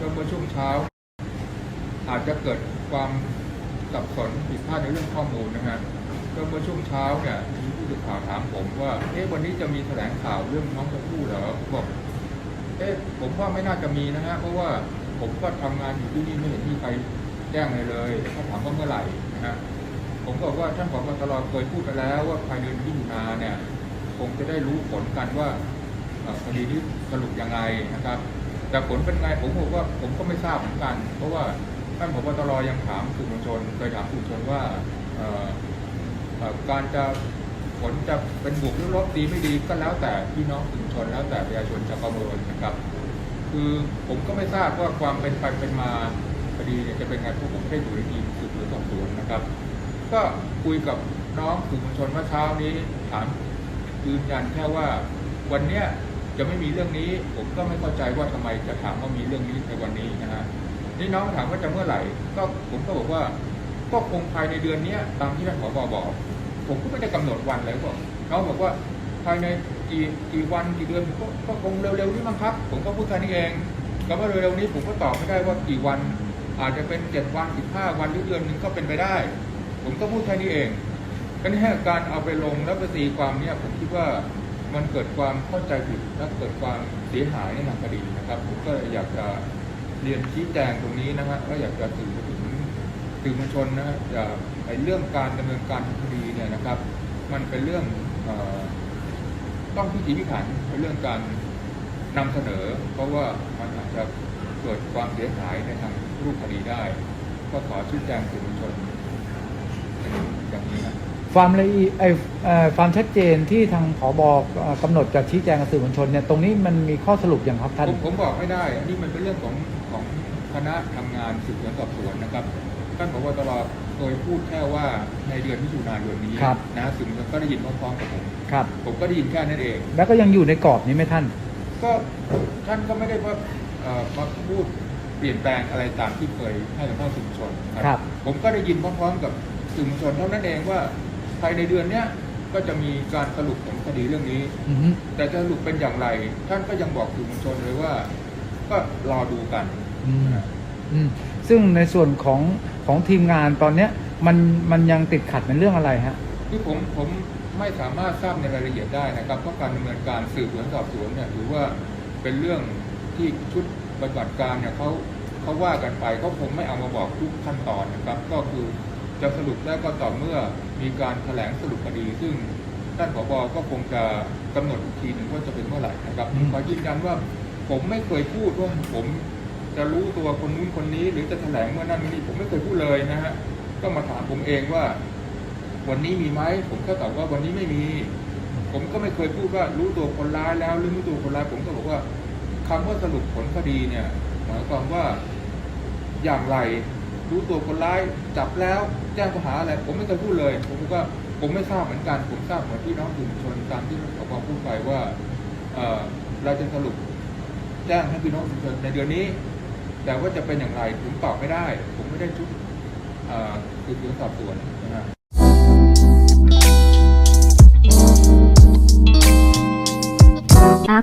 ก็เมื่อช่วงเช้า อาจจะเกิดความสับสนผิดพลาดในเรื่องข้อมูลนะฮะก็เมื่อช่วงเช้าเนี่ยมีผู้สื่อข่าวถามผมว่าเอ๊ะวันนี้จะมีแถลงข่าวเรื่องน้องชมพู่เหรอบอกเอ๊ะผมว่าไม่น่าจะมีนะฮะเพราะว่าผมก็ทำงานอยู่ที่นี่ไม่เห็นมีใครแจ้งเลยเลยเขาถามว่าเมื่อไหร่นะฮะผมก็บอกว่าท่านผบตรเคยพูดไปแล้วว่าภายในเดือนมิถุนาเนี่ยคงจะได้รู้ผลกันว่าคดีนี้สรุปยังไงนะครับ แต่ผลเป็นไงผมบอกว่าผมก็ไม่ทราบเหมือนกัน เพราะว่าท่านผบตรยังถามสื่อมวลชนเคยถามสื่อมวลชนว่าการจะผลจะเป็นบวกหรือลบดีไม่ดีก็แล้วแต่พี่น้องสื่อมวลชนแล้วแต่ประชาชนจะประเมินนะครับ คือผมก็ไม่ทราบว่าความเป็นไปเป็นมาคดีเนี่ยจะเป็นไงพราะผมไม่ได้อยู่ในทีมสืบสวนสอบสวนนะครับ ก็คุยกับน้องสื่อมวลชนเมื่อเช้านี้ถามยืนยันแค่ว่าวันเนี้ย จะไม่มีเรื่องนี้ผมก็ไม่เข้าใจว่าทำไมจะถามว่ามีเรื่องนี้ในวันนี้นะฮะนี่น้องถามว่าจะเมื่อไหร่ ก็ผมก็บอกว่า ก็คงภายในเดือนเนี้ตามที่ท่านผบบอก ผมก็ไม่ได้กำหนดวันเลยบอกน้องบอกว่าภายในกี่กี่วันกี่เดือนก็ก็คงเร็วๆนี้มั้งครับ ผมก็พูดแค่นี้เองคำว่าเร็วๆนี้ผมก็ตอบไม่ได้ว่ากี่วัน อาจจะเป็นเจ็ดวันสิบห้าวันหรือเดือนหนึงก็เป็นไปได้ ผมก็พูดแค่นี้เองก็นี่การเอาไปลงแล้วไปตีความเนี่ยผมคิดว่า มันเกิดความเข้าใจผิดและเกิดความเสียหายในทางคดีนะครับผมก็อยากจะเรียนชี้แจงตรงนี้นะฮะว่าอยากจะสื่อถึงสื่อมวลชนนะฮะอย่าไอเรื่องการดำเนินการคดีเนี่ยนะครับ มันเป็นเรื่องอต้องพิถีพิถันเป็นเรื่องการนำเสนอ เพราะว่ามันอาจจะเกิดความเสียหายในทางรูปคดีได้ ก็ขอชี้แจงสื่อมวลชนอย่างนี้นะ ความละเอียดไอ้เอ่อความชัดเจนที่ทางผบเอ่อกำหนดจะชี้แจงกับสื่อมวลชนเนี่ยตรงนี้มันมีข้อสรุปอย่างครับท่าน ผมผมบอกไม่ได้ อันนี้มันเป็นเรื่องของของคณะทำงานสืบสวนสอบสวนนะครับท่านผบตรเคยพูดแค่ว่าในเดือนมิถุนายนนี้ครับนะสื่อมวลชนก็ได้ยินพร้อมๆกับผมครับ ผมก็ได้ยินแค่นั้นเอง แล้วก็ยังอยู่ในกรอบนี้ไหมท่าน ก็ท่านก็ไม่ได้ว่าเอ่อมาพูดเปลี่ยนแปลงอะไรตามที่เคยให้สัมภาษณ์สื่อมวลชนครับ ผมก็ได้ยินพร้อมๆกับสื่อมวลชนเท่านั้นเองว่า ภายในเดือนเนี้ยก็จะมีการสรุปของคดีเรื่องนี้ อือฮึแต่จะสรุปเป็นอย่างไร ท่านก็ยังบอกสื่อมวลชนเลยว่า ก็รอดูกันอืมอืมซึ่งในส่วนของของทีมงานตอนเนี้ยมันมันยังติดขัดในเรื่องอะไรฮะ คือผมผมไม่สามารถทราบในรายละเอียดได้นะครับ เพราะการดำเนินการสืบสวนสอบสวนเนี่ยถือว่าเป็นเรื่องที่ชุดปฏิบัติการเนี่ยเขาเขาว่ากันไปเขาคงไม่เอามาบอกทุกขั้นตอนนะครับ ก็คือ จะสรุปได้ก็ต่อเมื่อมีการแถลงสรุปคดี ซึ่งท่านผบก็คงจะกำหนดอีกทีหนึ่งว่าจะเป็นเมื่อไหร่นะครับอืมขอยืนยันว่าผมไม่เคยพูดว่าผมจะรู้ตัวคนนู้นคนนี้ หรือจะแถลงเมื่อนั้นเมื่อนี้ผมไม่เคยพูดเลยนะฮะก็มาถามผมเองว่า วันนี้มีไหมผมก็ตอบว่าวันนี้ไม่มี ผมก็ไม่เคยพูดว่ารู้ตัวคนร้ายแล้วหรือรู้ตัวคนร้ายผมก็บอกว่าคำว่าสรุปผลคดีเนี่ยหมายความว่าอย่างไร รู้ตัวคนร้ายจับแล้ว แจ้งข้อหาอะไรผมไม่เคยพูดเลย ผมกว่าผมไม่ทราบเหมือนกันผมทราบเหมือนพี่น้องสื่อมวลชนตามที่ผบพูดไปว่าเราจะสรุปแจ้งให้พี่น้องสื่อมวลชนในเดือนนี้ แต่ว่าจะเป็นอย่างไรผมตอบไม่ได้ ผมไม่ได้ชุดเอ่อสืบสวนสอบสวน